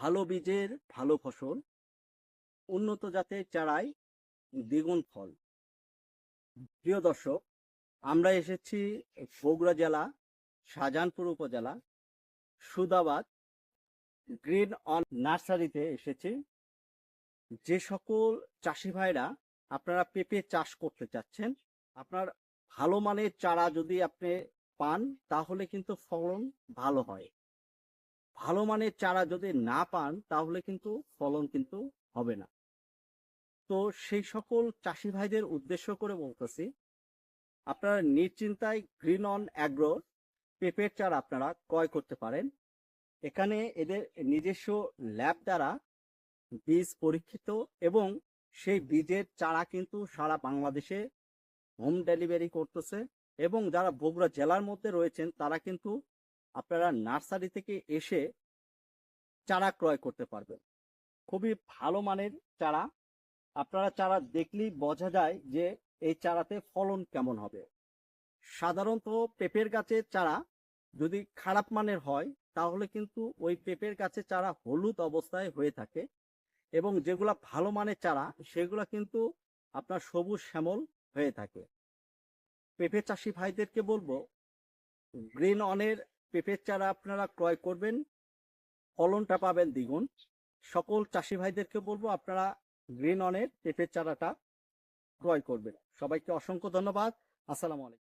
ভালো বীজের ভালো ফসল, উন্নত জাতের চারায় দ্বিগুণ ফল। প্রিয় দর্শক, আমরা এসেছি বগুড়া জেলা, শাহজাহানপুর উপজেলা, সুদাবাদ, গ্রিন অন নার্সারিতে এসেছি। যে সকল চাষি ভাইরা আপনারা পেঁপে চাষ করতে চাচ্ছেন, আপনার ভালো মানের চারা যদি আপনি পান, তাহলে কিন্তু ফলন ভালো হয়। ভালো মানের চারা যদি না পান, তাহলে কিন্তু ফলন কিন্তু হবে না। তো সেই সকল চাষি ভাইদের উদ্দেশ্য করে বলতেছি, আপনারা নিশ্চিন্তায় গ্রিন অন অ্যাগ্রো পেঁপের চারা আপনারা ক্রয় করতে পারেন। এখানে এদের নিজস্ব ল্যাব দ্বারা বীজ পরীক্ষিত এবং সেই বীজের চারা কিন্তু সারা বাংলাদেশে হোম ডেলিভারি করতেছে এবং যারা বগুড়া জেলার মধ্যে রয়েছেন, তারা কিন্তু আপনারা নার্সারি থেকে এসে চারা ক্রয় করতে পারবেন। খুবই ভালো মানের চারা। আপনারা চারা দেখলেই বোঝা যায় যে এই চারাতে ফলন কেমন হবে। সাধারণত পেঁপের গাছের চারা যদি খারাপ মানের হয়, তাহলে কিন্তু ওই পেঁপের গাছের চারা হলুদ অবস্থায় হয়ে থাকে এবং যেগুলা ভালো মানের চারা, সেগুলা কিন্তু আপনার সবুজ শ্যামল হয়ে থাকে। পেঁপে চাষি ভাইদেরকে বলব, গ্রিন অনের পেঁপের চারা আপনারা ক্রয় করবেন, ফলনটা পাবেন দ্বিগুণ। সকল চাষি ভাইদেরকে বলব, আপনারা গ্রিন অনের পেঁপের চারাটা ক্রয় করবেন। সবাইকে অসংখ্য ধন্যবাদ। আসসালামু আলাইকুম।